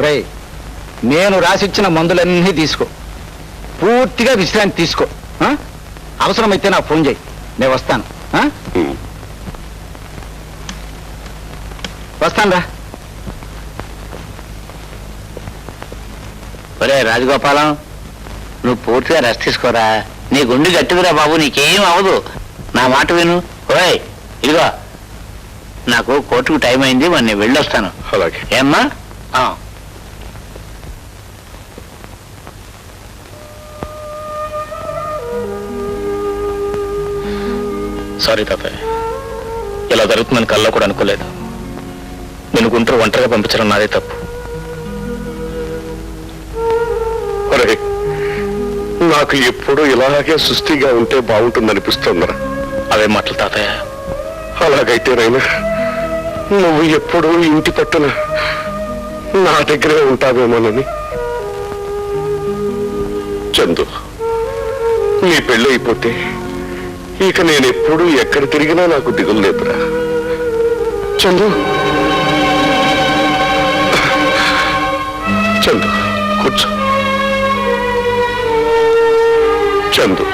రై నేను రాసిచ్చిన మందులన్నీ తీసుకో. పూర్తిగా విశ్రాంతి తీసుకో? అవసరమైతే నాకు ఫోన్ చేయి. నేను వస్తాను. ఆ? వస్తాను రా ఒరే రాజగోపాలం నువ్వు పూర్తిగా రెస్ట్ తీసుకోరా. నీ గుండె గట్టిదిరా బాబు నీకేం అవ్వదు. నా మాట విను. ఓయ్ ఇదిగో. నాకు కోర్టుకు టైం అయింది మరి నేను వెళ్ళొస్తాను. అలాగే. ఏమ్మా? ఆ. సారీ తాతయ్య. ఇలా జరుగుతుందని కల్లో కూడా అనుకోలేదు. నేను గుంటూరు ఒంటరిగా పంపించడం నాదే తప్పు. నాకు ఎప్పుడు ఇలాగే సుస్థిగా ఉంటే బాగుంటుందనిపిస్తుందిరా. అవే మాటలు తాతయ్య. అలాగైతేనైనా నువ్వు ఎప్పుడు ఇంటి పట్టున నా దగ్గరే ఉంటావేమోనని. చందు నీ పెళ్ళి అయిపోతే ఇక నేను ఎప్పుడు ఎక్కడ తిరిగినా నాకు దిగులు లేదురా. చందు. చందు కూర్చో. చందు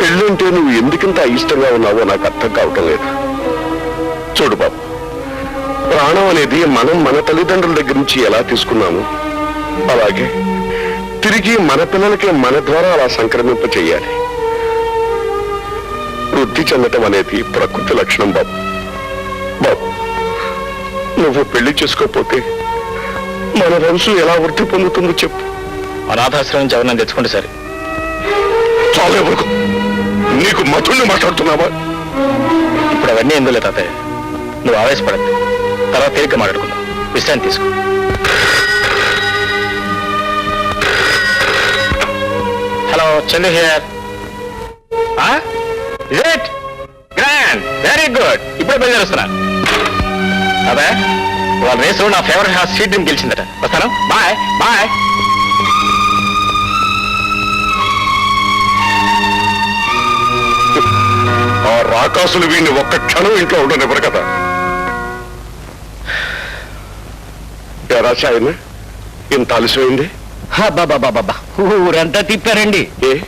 పెళ్ళంటే నువ్వు ఎందుకింత అయిష్టంగా ఉన్నావో నాకు అర్థం కావటం లేదు. చూడు బాబు. ప్రాణం అనేది మనం మన తల్లిదండ్రుల దగ్గర నుంచి ఎలా తీసుకున్నాము? అలాగే తిరిగి మన పిల్లలకి మన ద్వారా అలా సంక్రమింప చేయాలి. వృద్ధి చెందటం అనేది ప్రకృతి లక్షణం బాబు. బాబు నువ్వు పెళ్ళి చేసుకోకపోతే మన వంశం ఎలా వృద్ధి పొందుతుందో చెప్పు. అనాథాశ్రమం నుంచి ఎవరినైనా తెచ్చుకుంటే సరే. చాలా వరకు. నీకు మధుల్ని మాట్లాడుతున్నావా? ఇప్పుడు అవన్నీ ఎందులే తాతయ్య? నువ్వు ఆవేశపడద్దు తర్వాత తేలిక మాట్లాడుకుందాం. విశ్రాంతి తీసుకో. Hello Chandu here. It grand very good ఇప్పుడే బయలుదేరుస్తున్నా. అదే వాళ్ళ రేసు నా ఫేవరెట్ హాస్ సీట్ గెలిచిందట. వస్తాను? బాయ్ బాయ్ ఆ రాకాసులు వీడిని ఒక్క క్షణం ఇంట్లో ఉండనివ్వరు కదా. సాయన ఇంత ఆలస్యమైంది బాబా ఊరంతా తిప్పారండి. ఏ?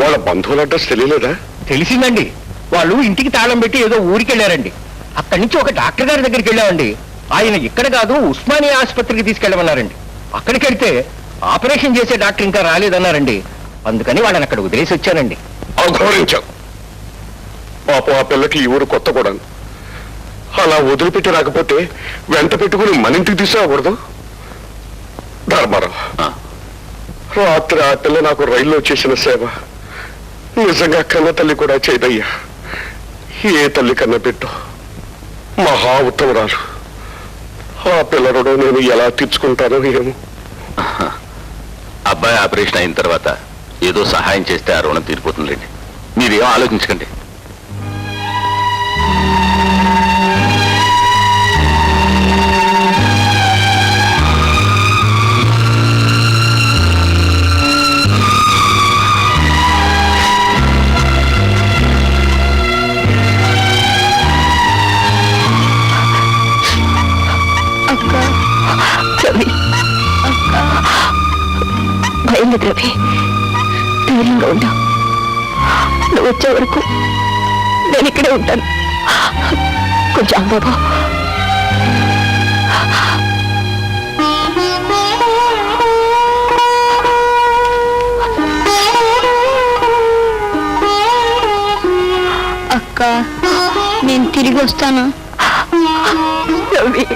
వాళ్ళ బంధువుల అడ్రస్ తెలియలేదా? తెలిసిందండి. వాళ్ళు ఇంటికి తాళం పెట్టి ఏదో ఊరికి వెళ్ళారండి అక్కడి నుంచి ఒక డాక్టర్ గారి దగ్గరికి వెళ్ళామండి. ఆయన ఇక్కడ కాదు ఉస్మానియా ఆసుపత్రికి తీసుకెళ్ళమన్నారండి. అక్కడికి వెళ్తే ఆపరేషన్ చేసే డాక్టర్ ఇంకా రాలేదన్నారండి. అందుకని వాళ్ళని అక్కడ వదిలేసి వచ్చానండి. పాపం ఆ పిల్లకి ఈ ఊరు కొత్త కూడా అలా వదిలిపెట్టి రాకపోతే వెంట పెట్టుకుని మన ఇంటికి తీసుకురాకూడదు? ధర్మారావు రాత్రి ఆ పిల్ల నాకు రైల్లో చేసిన సేవ. నిజంగా కన్న తల్లి కూడా చేయదయ్యా. ఏ తల్లి కన్న పెట్టు మహా ఉత్తమరాలు. ఆ పిల్ల రుణం నేను ఎలా తీర్చుకుంటానో ఏమో. అబ్బాయి ఆపరేషన్ అయిన తర్వాత ఏదో సహాయం చేస్తే ఆ రుణం తీరిపోతుందండి మీరేం ఆలోచించకండి. లేదు రవి? ధైర్యంగా ఉండు. నువ్వు వచ్చే వరకు నేను ఇక్కడే ఉంటాను. కొంచెం బాబు. అక్క నేను తిరిగి వస్తాను. రవి.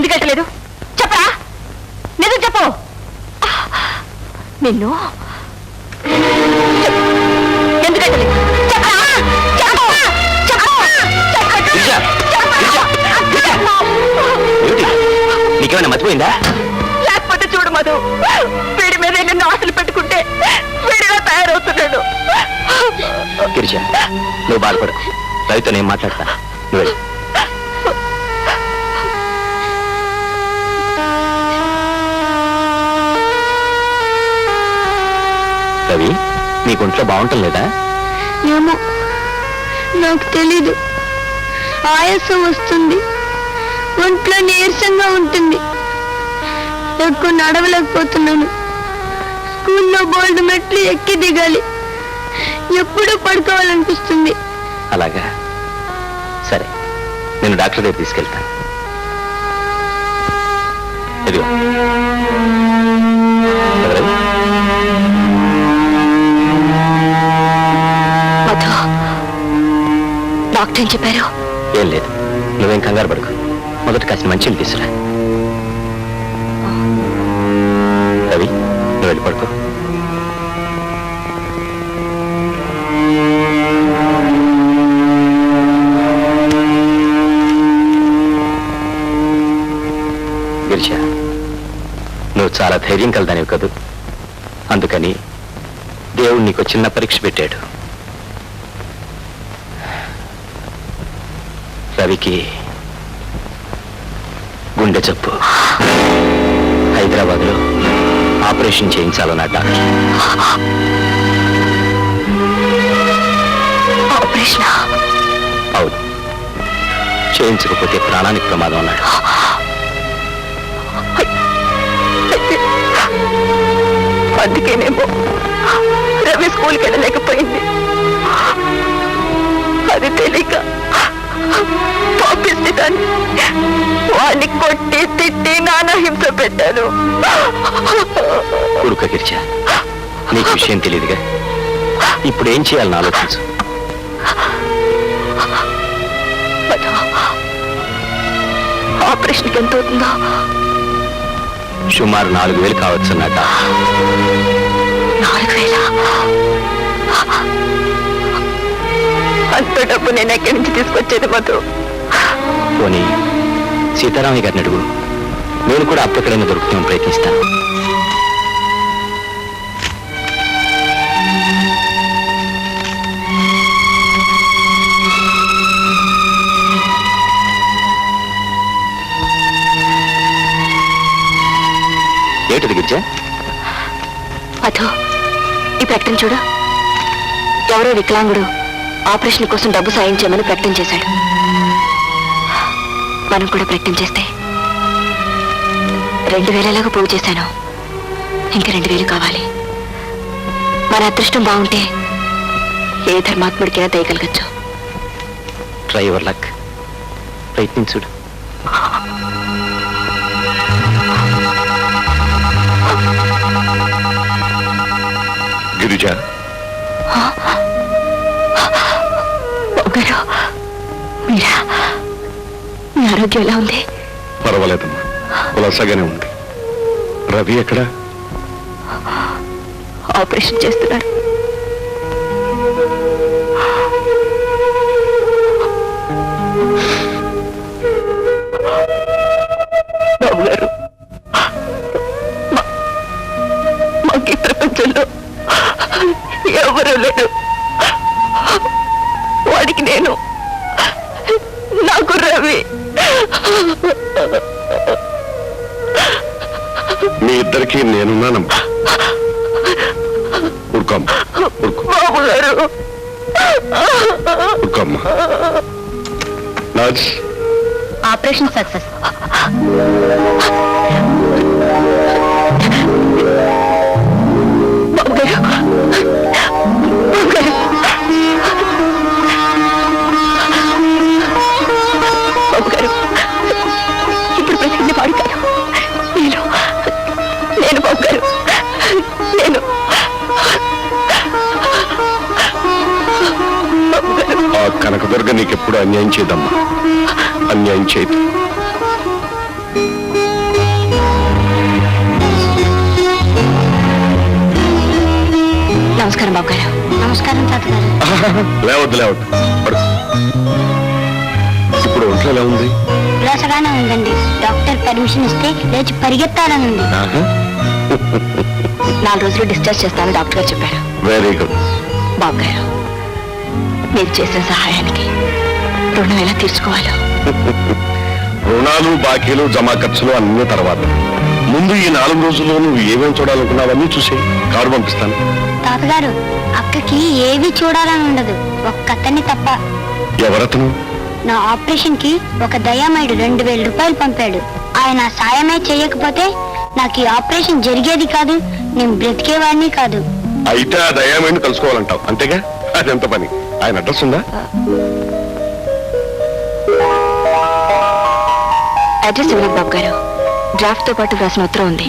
ఎందుకు వెళ్ళలేదు? చెప్పరా? నిజం చెప్పు. నిన్ను. ఎందుకు వెళ్ళలేదు? నీకేమైనా మర్చిపోయిందా లేకపోతే చూడు మధు వీడి మీద నిన్ను ఆశలు పెట్టుకుంటే వీడిగా తయారవుతున్నాడు. గిరిజ నువ్వు బాధపడు రవితో నేను మాట్లాడతా నువ్వు రవి నీకు ఒంట్లో బాగుంటం లేదా? ఏమో నాకు తెలీదు. ఆయాసం వస్తుంది. ఒంట్లో నీరసంగా ఉంటుంది. ఎక్కువ నడవలేకపోతున్నాను. స్కూల్లో బోల్డ్ మెట్లు ఎక్కి దిగాలి. ఎప్పుడూ పడుకోవాలనిపిస్తుంది. అలాగా? సరే నేను డాక్టర్ దగ్గర తీసుకెళ్తాను. ఇదిగో. డాక్టర్ ఏం చెప్పారు? ఏం లేదు. నువ్వేం కంగారు పడుకు. మొదట కాసిన మంచిని తీసురా. రవి నువ్వు వెళ్ళి పడుకో. గిరిజ నువ్వు చాలా ధైర్యం కలదానివి కదూ. అందుకని దేవుడు నీకు చిన్న పరీక్ష పెట్టాడు. రవికి గుండె జబ్బు. హైదరాబాద్లో ఆపరేషన్ చేయించాలన్న డాక్టర్. ఆపరేషన్? అవును. చేయించకపోతే ప్రాణానికి ప్రమాదం అన్నాడు. అందుకేనేమో రవి స్కూల్కి వెళ్ళలేకపోయింది. అది తెలియక పంపిస్తే దాన్ని. వాడిని కొట్టి తిట్టి నానా హింస పెట్టాను. కొడుక గిరిజ నీకు విషయం తెలియదుగా ఇప్పుడు ఏం చేయాలని ఆలోచించు. ఆపరేషన్కి ఎంత అవుతుందో. సుమారు నాలుగు వేలు కావచ్చన్న డాక్టర్ నాలుగు వేల? అంత డబ్బు నేను ఎక్కడి నుంచి తీసుకొచ్చేది మధు? పోనీ సీతారామయ్య గారిని అడుగు. నేను కూడా అప్పటికైనా దొరుకుతామని ప్రయత్నిస్తాను. ఏమిటిది గిరిజ? మధు ఈ ప్రకటన చూడు. ఎవరో వికలాంగుడు. ఆపరేషన్ కోసం డబ్బు సాయం చేయమని ప్రకటన చేశాడు. మనం కూడా ప్రకటన చేస్తే రెండు వేలలాగా పోగు చేశాను. ఇంకా రెండు వేలు కావాలి. మన అదృష్టం బాగుంటే ఏ ధర్మాత్ముడికైనా దయగలగచ్చు ట్రై యువర్ లక్ ప్రయత్నించుడు గిరిజ గారు మీరా? మీ ఆరోగ్యం ఎలా ఉంది? పర్వాలేదమ్మా. కులాసాగానే ఉంది. రవి ఎక్కడా? ఆపరేషన్ చేస్తున్నారు ఊరుకో బాబు గారు. ఊరుకోమ్మా నర్స్ ఆపరేషన్ సక్సెస్. కనకదుర్గ నీకెప్పుడు అన్యాయం చేయదమ్మా. అన్యాయం చేయదు. నమస్కారం బాబు గారు నమస్కారం తాతగారు. లేవద్దు లేవద్దు. ఇప్పుడు ఒంట్లో ఎలా ఉంది? ఉల్లాసగానే ఉందండి. డాక్టర్ పర్మిషన్ ఇస్తే లేచి పరిగెత్తాలని ఉంది ఆహా. నాలుగు రోజులు డిశ్చార్జ్ చేస్తానని డాక్టర్ గారు చెప్పారు. వెరీ గుడ్ బాబు గారు మీరు చేసిన సహాయానికి రుణం ఎలా తీర్చుకోవాలో? రుణాలు బాకీలు జమా ఖర్చులు అన్ని తర్వాత. ముందు ఈ నాలుగు రోజుల్లో నువ్వు ఏమేమి చూడాలనుకున్నావన్నీ చూసే కారు పంపిస్తాను. తాతగారు అక్కకి ఏవి చూడాలని ఉండదు. ఒక్కతన్ని తప్ప. ఎవరతను? నా ఆపరేషన్కి ఒక దయామయుడు రెండు వేల రూపాయలు పంపాడు. ఆయన సాయమే చేయకపోతే నాకు ఈ ఆపరేషన్ జరిగేది కాదు నేను బ్రతికేవాడిని కాదు. అయితే ఆ దయామేండి కలుసుకోవాలంటావు. అంతేగా? అదెంత పని? ఆయన అడ్రస్ ఉందా? అడ్రస్ ఇవ్వలేదు బాబు గారు డ్రాఫ్ట్తో పాటు రాసిన ఉత్తరం ఉంది.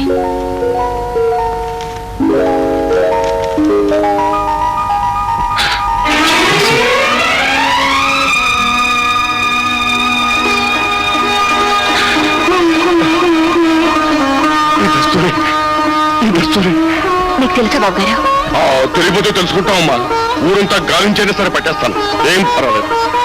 మీకు తెలుసా బాబు గారు తెలియపోతే తెలుసుకుంటామమ్మా ఊరంతా గాలించైనా సరే పట్టేస్తాను. ఏం పర్వాలేదు.